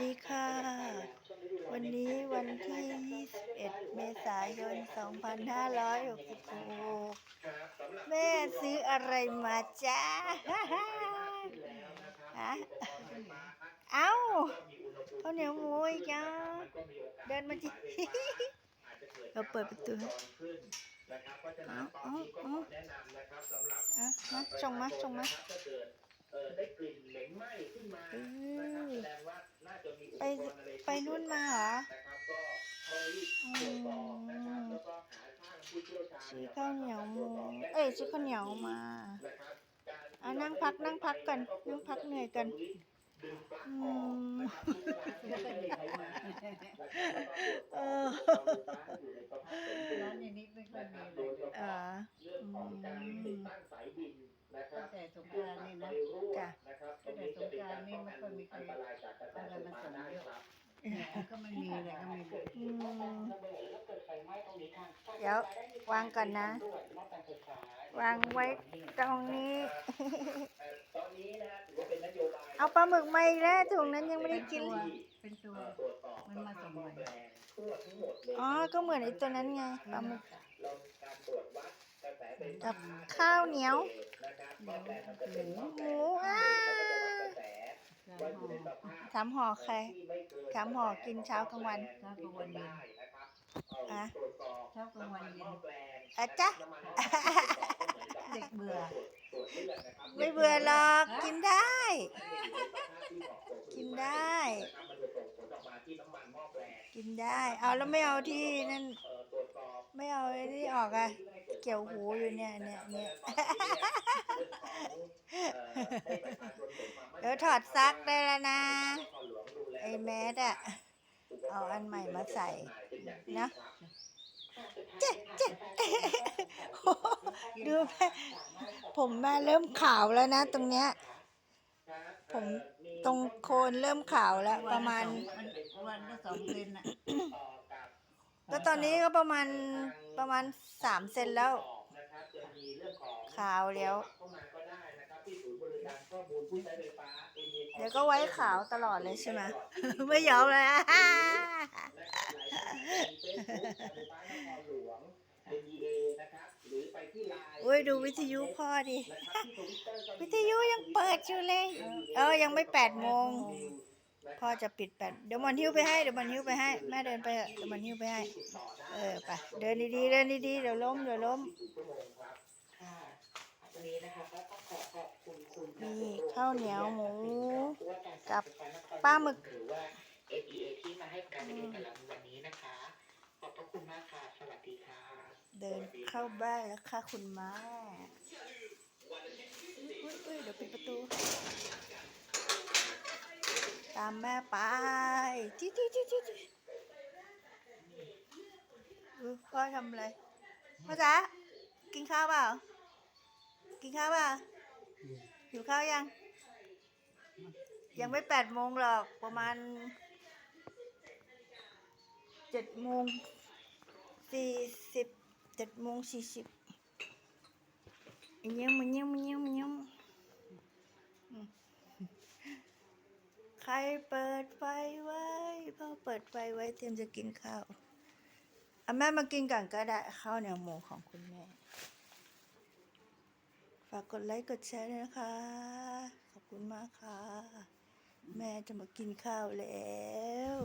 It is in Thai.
ดีค่ะ วันนี้วันที่ 21 เมษายน 2566 แม่ซื้ออะไรมาจ้าฮะเอ้าข้าวเหนียวหมูอีกจ้าเดินมาจิเราเปิดประตูให้เอาเอาเอาอะมาส่งมาส่งมาเออได้กลิ่นเหม็นไหม้ขึ้นมาอืนะครับมแสดงว่า ไปนู่นมาเหรอนะครับก็เขารีบตรวจสอบนะครับแล้วก็หาช่างผู้เชี่ยวชาญซื้อข้าวเหนียวมูเอ้ยซื้อข้าวเหนียวมาอะนั่งพักนั่งพักก่อนนั่งพักเหนื่อยกันอืออกมนะครับทุกร้านไม่มีใครมานะครับแล้วก็ตรวจสอบเอออยู่ในสภาพสมบูรร้านอย่างนี้ไม่ค่อยมีเลยอ่าอืองของกาตั้งแต่สงกเครื่องรานต์ตัดนี่ไฟนะจ้ะตั้งแต่สงกานต์นี่ไม่ค่อยมีใคร ก็ไม่มีเลยก็ไม่มีอืมเดี๋ยววางก่อนนะ วางไว้ตรงนี้ตอนนี้นะถือว่าเป็นนโยบายเอาปลาหมึกมาอีกแล้วถุงนั้นยังไม่ได้กิน เป็นตัวตรวจสอบมันมาส่งใหม่แปลงทั่วทั้งหมดเลยอ๋อ ก็เหมือนไอ้ตัวนั้นไงปลาหมึกเราการตรวจวัดกระแสไฟกัฟ้าบข้าวเหนียวนะครับหม้อแปลงมันจะเป็นหม้อหแปลมูงอ่า สว่าอยู่ในสภาพถามห่อใครถามห่อกินเช้ากลางวันเช้ากลางวันเย็นอะเช้ากลางวันเย็นอะจ๊ะเด็กเบื่อไม่เบื่อหรอกกินได้ กินได้ กินได้ เอาแล้วไม่เอาที่นั่น ไม่เอาไอ้นี่ออกอะเกี่ยวหูอยู่เนี่ยเนี่ยเนี่ย เดี๋ยวถอดซักได้แล้วนะ ไอ้แมสอะเอาอันใหม่มาใส่นะเจ๊เจ๊ดูแม่ผมแม่เริ่มขาวแล้วนะ ตรงเนี้ย ผมตรงโคนเริ่มขาวแล้ว ประมาณวันละสองเซนอะก็ตอนนี้ก็ประมาณประมาณสามเซนแล้ว ขาวแล้ว เดี๋ยวก็ไว้ขาวตลอดเลยใช่ไหมไม่ยอมเลยอุ้ยดูวิทยุพ่อดิ วิทยุยังเปิดอยู่เลย เออยังไม่แปดโมงพ่อจะปิดแปดเดี๋ยวมันหิ้วไปให้เดี๋ยวมันหิ้วไปให้แม่เดินไปเถอะเดี๋ยวมันหิ้วไปให้ เออไปเดินดีๆเดินดีๆเดี๋ยวล้มเดี๋ยวล้มค่ะวันนี้นะคะก็ต้องขอขอบคุณคุณนี่ ข้าวเหนียวหมู กักับบปลาหมึกหรือว่า APA ที่มาให้การบริการกับเราในวันนี้นะคะ ขอบพระคุณมากค่ะ สวัสดีค่ะ เดินเข้าบ้านแล้วค่ะคุณแม่อุ้ยอุ้ยเดี๋ยวปิดประตู ตามแม่ไปจิ๊จิ๊จิ๊จิ๊จิ๊อุ๊ยพ่อทำอะไรพ่อจ๋ากินข้าวเปล่า กินข้าวเปล่าหิวข้าวยัง ยังไม่แปดโมงหรอกประมาณเจ็ดโมงสี่สิบเจ็ดโมงสี่สิบเงี้ยมันเงี้ยมันเงี้ยมันเงี้ยมใครเปิดไฟไว้พ่อเปิดไฟไว้เตรียมจะกินข้าวอะแม่มากินก่อนก็ได้ข้าวเหนียวหมูของคุณแม่ ฝากกดไลค์กดแชร์ด้วยนะคะ ขอบคุณมากค่ะ แม่จะมากินข้าวแล้ว